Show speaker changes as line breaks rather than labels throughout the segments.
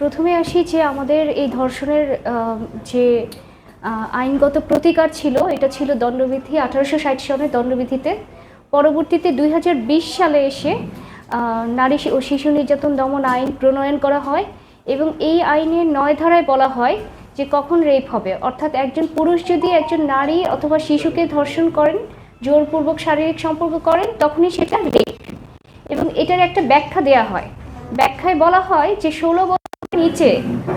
প্রথমে আসি যে আমাদের এই ধর্ষণের যে আইনগত প্রতিকার ছিল, এটা ছিল দণ্ডবিধি আঠারোশো ষাট সনের দণ্ডবিধিতে। পরবর্তীতে দুই হাজার বিশ সালে এসে নারী ও শিশু নির্যাতন দমন আইন প্রণয়ন করা হয় এবং এই আইনের নয় ধারায় বলা হয় যে কখন রেপ হবে। অর্থাৎ একজন পুরুষ যদি একজন নারী অথবা শিশুকে ধর্ষণ করেন, জোরপূর্বক শারীরিক সম্পর্ক করেন, তখনই সেটা রেপ। এবং এটার একটা ব্যাখ্যা দেয়া হয়। ব্যাখ্যায় বলা হয় যে ষোলো নিচে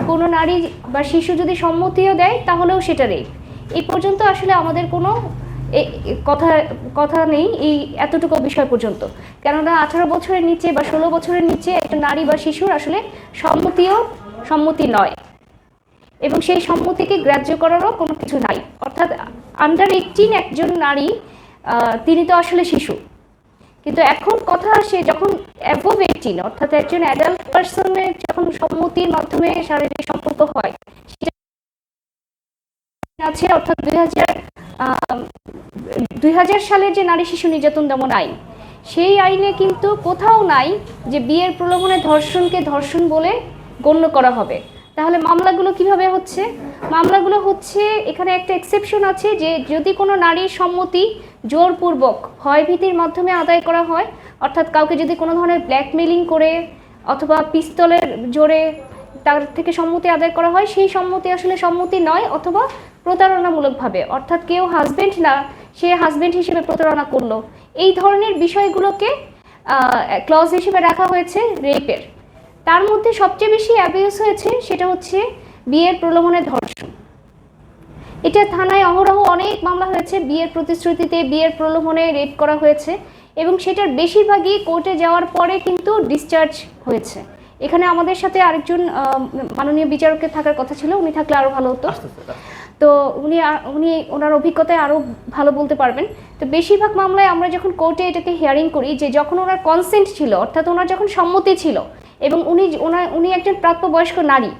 কোনো নারী বা শিশু যদি সম্মতিও দেয়, তাহলেও সেটা রেপ। এই পর্যন্ত আসলে আমাদের কোনো কথা কথা নেই এই এতটুকু বিষয় পর্যন্ত। কেননা আঠারো বছরের নিচে বা ষোলো বছরের নিচে একটা নারী বা শিশুর আসলে সম্মতিও সম্মতি নয়। এবং সেই সম্মতিকে গ্রাহ্য করারও কোনো কিছু নাই। অর্থাৎ আন্ডার এইটিন একজন নারী তিনি তো আসলে শিশু। কিন্তু এখন কথা আসে যখন অ্যাবোভ এইটিন অর্থাৎ একজন অ্যাডাল্ট পার্সনের যখন সম্মতির মাধ্যমে শারীরিক সম্পর্ক হয়, সেটা আছে, অর্থাৎ দুই হাজার দুই হাজার সালের যে নারী শিশু নির্যাতন দমন আইন, সেই আইনে কিন্তু কোথাও নাই যে বিয়ের প্রলোভনে ধর্ষণকে ধর্ষণ বলে গণ্য করা হবে। তাহলে মামলাগুলো কীভাবে হচ্ছে? মামলাগুলো হচ্ছে, এখানে একটা এক্সেপশন আছে যে যদি কোনো নারীর সম্মতি জোরপূর্বক ভয়ভীতির মাধ্যমে আদায় করা হয়, অর্থাৎ কাউকে যদি কোনো ধরনের ব্ল্যাকমেলিং করে অথবা পিস্তলের জোরে তার থেকে সম্মতি আদায় করা হয়, সেই সম্মতি আসলে সম্মতি নয় অথবা প্রতারণামূলকভাবে। অর্থাৎ কেউ হাজব্যান্ড না, সে হাজবেন্ড হিসেবে প্রতারণা করল। এই ধরনের বিষয়গুলোকে ক্লজ হিসেবে রাখা হয়েছে রেপের তার মধ্যে সবচেয়ে বেশি অ্যাবিউজ হয়েছে সেটা হচ্ছে বিয়ের প্রলোভনে ধর্ষণ। এটা থানায় অহরহ অনেক মামলা হয়েছে বিয়ের প্রতিশ্রুতিতে বিয়ের প্রলোভনে রেড করা হয়েছে এবং সেটার বেশিরভাগই কোর্টে যাওয়ার পরে কিন্তু ডিসচার্জ হয়েছে। এখানে আমাদের সাথে আরেকজন মাননীয় বিচারকের থাকার কথা ছিল উনি থাকলে আরও ভালো হতো। তো উনি উনি ওনার অভিজ্ঞতায় আরও ভালো বলতে পারবেন। তো বেশিরভাগ মামলায় আমরা যখন কোর্টে এটাকে হিয়ারিং করি যে যখন ওনার কনসেন্ট ছিল অর্থাৎ ওনার যখন সম্মতি ছিল এবং উনি ওনার উনি একজন প্রাপ্তবয়স্ক নারী।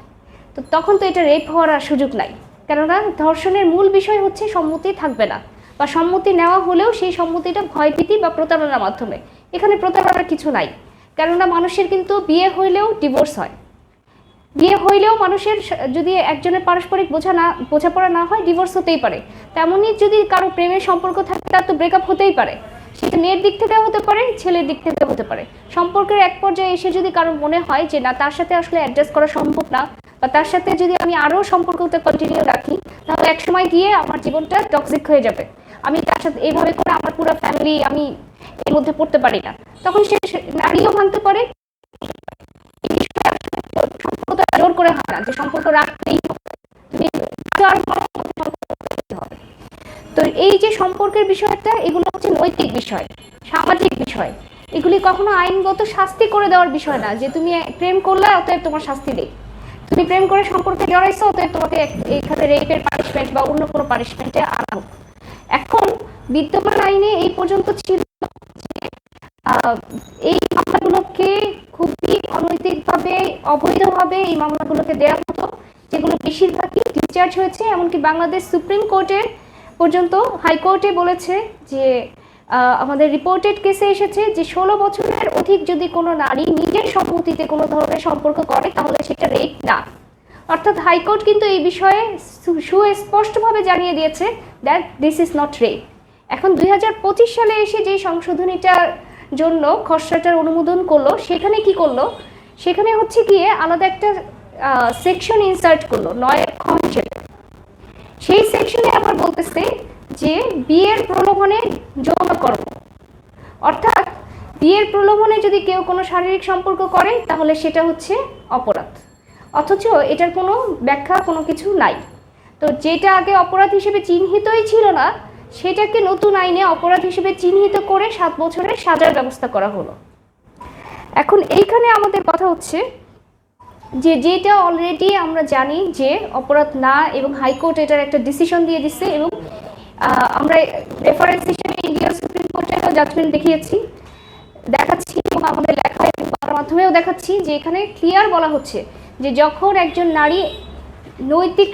তো তখন তো এটা রেপ হওয়ার আর সুযোগ নাই। কেননা ধর্ষণের মূল বিষয় হচ্ছে সম্মতি থাকবে না বা সম্মতি নেওয়া হলেও সেই সম্মতিটা ভয়ভীতি বা প্রতারণার মাধ্যমে। এখানে প্রতারণার কিছু নাই। কেননা মানুষের কিন্তু বিয়ে হইলেও ডিভোর্স হয়। বিয়ে হইলেও মানুষের যদি একজনের পারস্পরিক বোঝা না বোঝাপড়া না হয় ডিভোর্স হতেই পারে। তেমনই যদি কারও প্রেমের সম্পর্ক থাকে, তার তো ব্রেকআপ হতেই পারে। সেটা মেয়ের দিক থেকে হতে পারে, ছেলের দিক থেকে হতে পারে। সম্পর্কের এক পর্যায়ে এসে যদি কারও মনে হয় যে, না, তার সাথে আসলে অ্যাডজাস্ট করা সম্ভব না, বা, তার সাথে যদি আমি আরও সম্পর্কতে কন্টিনিউ রাখি, তাহলে এক সময় গিয়ে আমার জীবনটা টক্সিক হয়ে যাবে। আমি তার সাথে এইভাবে করে আমার পুরো ফ্যামিলি আমি এর মধ্যে পড়তে পারি না। তখন সে নারীও ভাঙতে পারে। সম্পর্কটা জোর করে হয় না যে সম্পর্ক রাখতেই তুমি তো এই যে সম্পর্কের বিষয়টা, এগুলো হচ্ছে নৈতিক বিষয়, সামাজিক বিষয়। এগুলি কখনো আইনগত শাস্তি করে দেওয়ার বিষয় না, যে তুমি প্রেম করলে অতএব তোমার শাস্তি দেই তুমি প্রেম করে সম্পর্কে জড়াইছো, অতএব তোমাকে এখানে রেপের পানিশমেন্ট বা অন্য কোনো পানিশমেন্টে আনা হোক। এখন বিদ্যমান আইনে এই পর্যন্ত ছিল এই মামলাগুলোকে খুবই অনৈতিকভাবে, অবৈধভাবে এই মামলাগুলোকে দেওয়া হতো, যেগুলো বেশিরভাগই ডিসচার্জ হয়েছে, এমনকি বাংলাদেশ সুপ্রিম কোর্টের পর্যন্ত হাইকোর্টে বলেছে যে আমাদের রিপোর্টেড কেসে এসেছে যে, ষোলো বছরের অধিক যদি কোনো নারী নিজের সম্মতিতে কোনো ধরনের সম্পর্ক করে, তাহলে সেটা রেপ না। অর্থাৎ হাইকোর্ট কিন্তু এই বিষয়ে সুস্পষ্টভাবে জানিয়ে দিয়েছে that this is not rape এখন দুই হাজার পঁচিশ সালে এসে যে সংশোধনীটার জন্য খসড়াটার অনুমোদন করল, সেখানে কি করল? সেখানে হচ্ছে গিয়ে আলাদা একটা সেকশন ইনসার্ট করল, নয় খ হিসেবে। সেই সেকশনে আবার বলতেছে যে বিয়ের প্রলোভনে যৌনকর্ম অর্থাৎ বিয়ের প্রলোভনে যদি কেউ কোনো শারীরিক সম্পর্ক করে, তাহলে সেটা হচ্ছে অপরাধ। অথচ এটার কোনো ব্যাখ্যা, কোনো কিছু নাই। তো যেটা আগে অপরাধ হিসেবে চিহ্নিতই ছিল না, সেটাকে নতুন আইনে অপরাধ হিসেবে চিহ্নিত করে সাত বছরের সাজার ব্যবস্থা করা হলো। এখন এইখানে আমাদের কথা হচ্ছে যে যেটা অলরেডি আমরা জানি যে অপরাধ না এবং হাইকোর্ট এটার একটা ডিসিশন দিয়ে দিচ্ছে এবং আমরা রেফারেন্স হিসেবে ইন্ডিয়ান সুপ্রিম কোর্টেরও জাজমেন্ট দেখিয়েছি। দেখাচ্ছি এবং আমাদের লেখা এবং মাধ্যমেও দেখাচ্ছি যে এখানে ক্লিয়ার বলা হচ্ছে যে যখন একজন নারী নৈতিক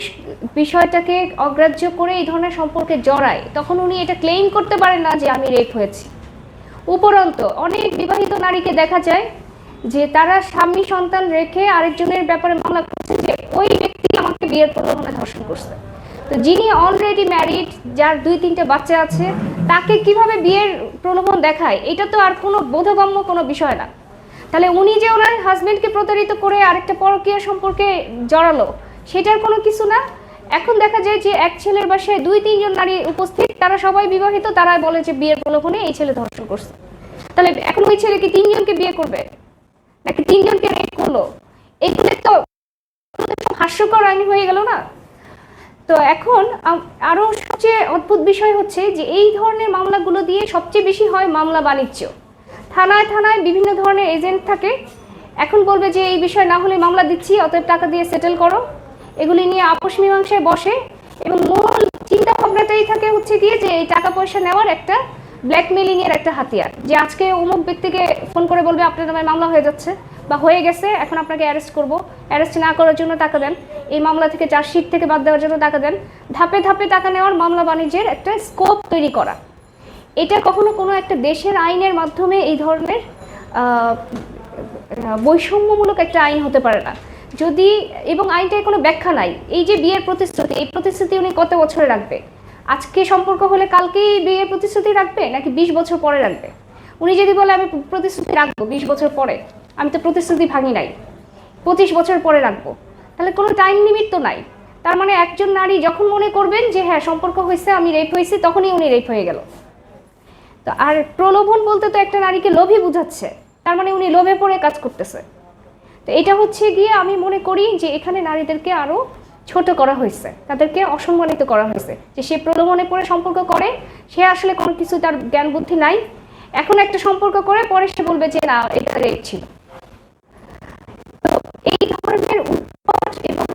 বিষয়টাকে অগ্রাহ্য করে এই ধরনের সম্পর্কে জড়ায়, তখন উনি এটা ক্লেইম করতে পারেন না যে আমি রেপ হয়েছি। উপরন্ত অনেক বিবাহিত নারীকে দেখা যায় যে তারা স্বামী সন্তান রেখে আরেকজনের ব্যাপারে মামলা করছে যে ওই ব্যক্তি আমাকে বিয়ের প্রলোভনে ধর্ষণ করছে। তো যিনি অলরেডি ম্যারিড যার দুই তিনটে বাচ্চা আছে, তাকে কীভাবে বিয়ের প্রলোভন দেখায়, এটা তো আর কোনো বোধগম্য কোনো বিষয় না। তাহলে উনি যে ওনার হাজবেন্ডকে প্রতারিত করে আরেকটা পরকীয়া সম্পর্কে জড়ালো, সেটার কোনো কিছু না? এখন দেখা যায় যে এক ছেলের বাসায় দুই তিনজন নারী উপস্থিত, তারা সবাই বিবাহিত, তারা বলে যে বিয়ের প্রলোভনে এই ছেলে ধর্ষণ করছে। তাহলে এখন ওই ছেলে কি তিনজনকে বিয়ে করবে? নাকি তিনজনকে রেপ করল? এগুলো তো হাস্যকর আইন হয়ে গেল না? তো এখন আম- আরও সবচেয়ে অদ্ভুত বিষয় হচ্ছে যে এই ধরনের মামলাগুলো দিয়ে সবচেয়ে বেশি হয় মামলা বাণিজ্য। থানায় থানায় বিভিন্ন ধরনের এজেন্ট থাকে। এখন বলবে যে এই বিষয় না হলে মামলা দিচ্ছি, অতএব টাকা দিয়ে সেটেল করো। এগুলি নিয়ে আপোষ মীমাংসায় বসে। এবং মূল চিন্তা ভাবনাটাই থাকে হচ্ছে গিয়ে যে এই টাকা পয়সা নেওয়ার একটা ব্ল্যাকমেলিং এর একটা হাতিয়ার, যে আজকে অমুক ব্যক্তিকে ফোন করে বলবে আপনার নামে মামলা হয়ে যাচ্ছে বা হয়ে গেছে, এখন আপনাকে অ্যারেস্ট করব। অ্যারেস্ট না করার জন্য টাকা দেন, এই মামলা থেকে চার্জশিট থেকে বাদ দেওয়ার জন্য টাকা দেন, ধাপে ধাপে টাকা নেওয়ার মামলা বাণিজ্যের একটা স্কোপ তৈরি করা। এটা কখনো কোনো একটা দেশের আইনের মাধ্যমে এই ধরনের বৈষম্যমূলক একটা আইন হতে পারে না। যদি, এবং আইনটায় কোনো ব্যাখ্যা নাই, এই যে বিয়ের প্রতিশ্রুতি, এই প্রতিশ্রুতি উনি কত বছরে রাখবে? আজকে সম্পর্ক হলে কালকেই বিয়ের প্রতিশ্রুতি রাখবে নাকি বিশ বছর পরে রাখবে? উনি যদি বলে, আমি প্রতিশ্রুতি রাখব বিশ বছর পরে, আমি তো প্রতিশ্রুতি ভাঙি নাই, পঁচিশ বছর পরে রাখব। তাহলে কোনো টাইম লিমিট তো নাই। তার মানে একজন নারী যখন মনে করবেন যে হ্যাঁ সম্পর্ক হয়েছে, আমি রেপ হয়েছি, তখনই উনি রেপ হয়ে গেল। তো আর প্রলোভন বলতে তো একটা নারীকে লোভী বুঝাচ্ছে। তার মানে উনি লোভে পড়ে কাজ করতেছে। তো এটা হচ্ছে গিয়ে আমি মনে করি যে, এখানে নারীদেরকে আরও ছোট করা হয়েছে, তাদেরকে অসম্মানিত করা হয়েছে। যে সে প্রলোভনে পড়ে সম্পর্ক করে, সে আসলে কোনো কিছু তার জ্ঞান বুদ্ধি নাই। এখন একটা সম্পর্ক করে, পরে সে বলবে যে না, এটা রেপ ছিল। তো এই ধরনের এবং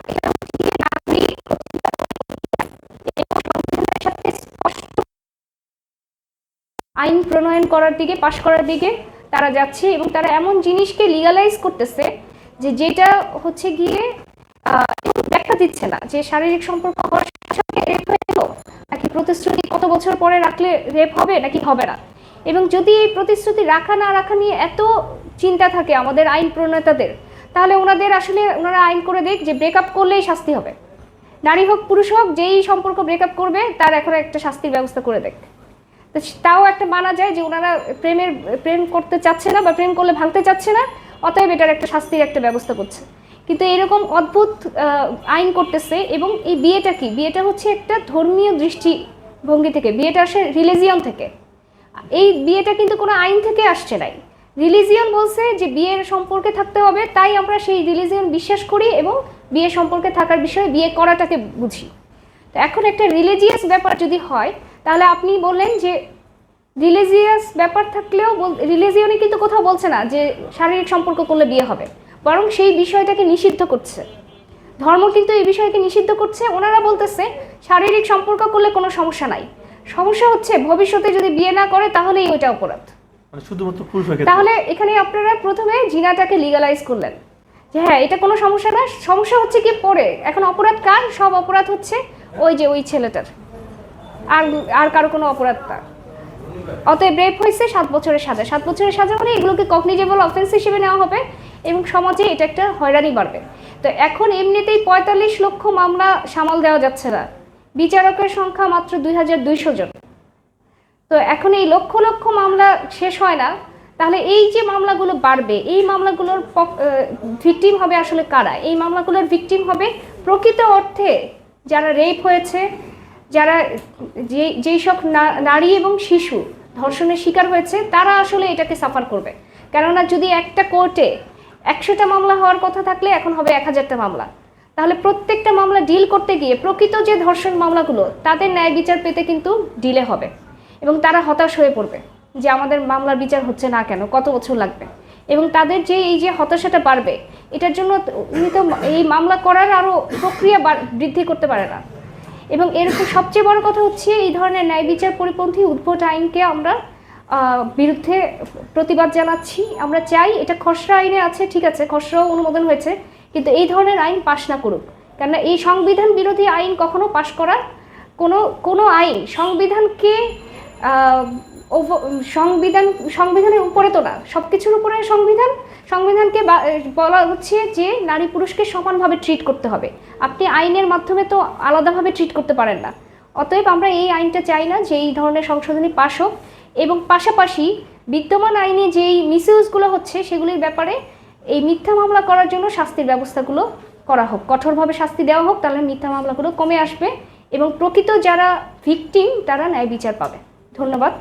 আইন প্রণয়ন করার দিকে, পাশ করার দিকে তারা যাচ্ছে এবং তারা এমন জিনিসকে লিগালাইজ করতেছে যে যেটা হচ্ছে গিয়ে ব্যাখ্যা দিচ্ছে না যে শারীরিক সম্পর্ক নাকি প্রতিশ্রুতি কত বছর পরে রাখলে রেপ হবে নাকি হবে না? এবং যদি এই প্রতিশ্রুতি রাখা না রাখা নিয়ে এত চিন্তা থাকে আমাদের আইন প্রণেতাদের, তাহলে ওনাদের আসলে ওনারা আইন করে দেখ যে ব্রেকআপ করলেই শাস্তি হবে। নারী হোক, পুরুষ হোক, যেই সম্পর্ক ব্রেকআপ করবে, তার এখন একটা শাস্তির ব্যবস্থা করে দেখ তাও একটা মানা যায় যে ওনারা প্রেমের, প্রেম করতে চাচ্ছে না বা প্রেম করলে ভাঙতে চাচ্ছে না, অতএব এটার একটা শাস্তির একটা ব্যবস্থা করছে। কিন্তু এরকম অদ্ভুত আইন করতেছে এবং এই বিয়েটা কি? বিয়েটা হচ্ছে একটা ধর্মীয় দৃষ্টিভঙ্গি থেকে, বিয়েটা আসে রিলিজিয়ন থেকে। এই বিয়েটা কিন্তু কোনো আইন থেকে আসছে নাই। রিলিজিয়ন বলছে যে বিয়ের সম্পর্কে থাকতে হবে, তাই আমরা সেই রিলিজিয়ন বিশ্বাস করি এবং বিয়ে সম্পর্কে থাকার বিষয়ে বিয়ে করাটাকে বুঝি। তো এখন একটা রিলিজিয়াস ব্যাপার যদি হয়, তাহলে আপনি বললেন যে রিলিজিয়াস ব্যাপার থাকলেও রিলিজিয়নে কিন্তু কোথাও বলছে না যে শারীরিক সম্পর্ক করলে বিয়ে হবে। বরং সেই বিষয়টাকে নিষিদ্ধ করছে। ধর্ম কিন্তু এই বিষয়কে নিষিদ্ধ করছে। ওনারা বলতেছে শারীরিক সম্পর্ক করলে কোনো সমস্যা নাই। সমস্যা হচ্ছে ভবিষ্যতে যদি বিয়ে না করে তাহলেই ওইটা অপরাধ।
মানে শুধুমাত্র পুরুষের
তাহলে এখানে আপনারা প্রথমে জিনাটাকে লিগালাইজ করলেন। যে হ্যাঁ এটা কোনো সমস্যা না। সমস্যা হচ্ছে কি পরে। এখন অপরাধ কার? সব অপরাধ হচ্ছে ওই যে ওই ছেলেটার। আর আর কারও কোনো অপরাধ না। অতএব রেপ হয়েছে সাত বছরের সাজা। সাত বছরের সাজা মানে এগুলোকে কগনিজেবল অফেন্স হিসেবে নেওয়া হবে। এবং সমাজে এটা একটা হয়রানি বাড়বে। তো এখন এমনিতেই পঁয়তাল্লিশ লক্ষ মামলা সামাল দেওয়া যাচ্ছে না। বিচারকের সংখ্যা মাত্র দুই হাজার দুইশো জন। তো এখন এই লক্ষ লক্ষ মামলা শেষ হয় না, তাহলে এই যে মামলাগুলো বাড়বে, এই মামলাগুলোর ভিকটিম হবে আসলে কারা? এই মামলাগুলোর ভিকটিম হবে প্রকৃত অর্থে যারা রেপ হয়েছে, যারা যে, যেই সব নারী এবং শিশু ধর্ষণের শিকার হয়েছে, তারা আসলে এটাকে সাফার করবে। কেননা যদি একটা কোর্টে একশোটা মামলা হওয়ার কথা থাকলে এখন হবে এক হাজারটা মামলা। তাহলে প্রত্যেকটা মামলা ডিল করতে গিয়ে প্রকৃত যে ধর্ষণ মামলাগুলো, তাদের ন্যায় বিচার পেতে কিন্তু ডিলে হবে। এবং তারা হতাশ হয়ে পড়বে যে আমাদের মামলার বিচার হচ্ছে না কেন, কত বছর লাগবে? এবং তাদের যে এই যে হতাশাটা বাড়বে, এটার জন্য উনি তো এই মামলা করার আরও প্রক্রিয়া বৃদ্ধি করতে পারে না। এবং এরকম সবচেয়ে বড় কথা হচ্ছে এই ধরনের ন্যায় বিচার পরিপন্থী উদ্ভট আইনকে আমরা বিরুদ্ধে প্রতিবাদ জানাচ্ছি। আমরা চাই এটা খসড়া আইনে আছে, ঠিক আছে, খসড়াও অনুমোদন হয়েছে, কিন্তু এই ধরনের আইন পাশ না করুক। কেননা এই সংবিধান বিরোধী আইন কখনো পাশ করা কোনো কোনো আইন, সংবিধানকে সংবিধান, সংবিধানের উপরে তো না সব কিছুর উপরে সংবিধান, সংবিধানকে বলা হচ্ছে যে নারী পুরুষকে সমানভাবে ট্রিট করতে হবে। আপনি আইনের মাধ্যমে তো আলাদাভাবে ট্রিট করতে পারেন না। অতএব আমরা এই আইনটা চাই না যে এই ধরনের সংশোধনী পাশ হোক। এবং পাশাপাশি বিদ্যমান আইনে যেই মিসইউজগুলো হচ্ছে সেগুলির ব্যাপারে এই মিথ্যা মামলা করার জন্য শাস্তির ব্যবস্থাগুলো করা হোক। কঠোরভাবে শাস্তি দেওয়া হোক, তাহলে মিথ্যা মামলাগুলো কমে আসবে এবং প্রকৃত যারা ভিকটিম, তারা ন্যায় বিচার পাবে। ধন্যবাদ।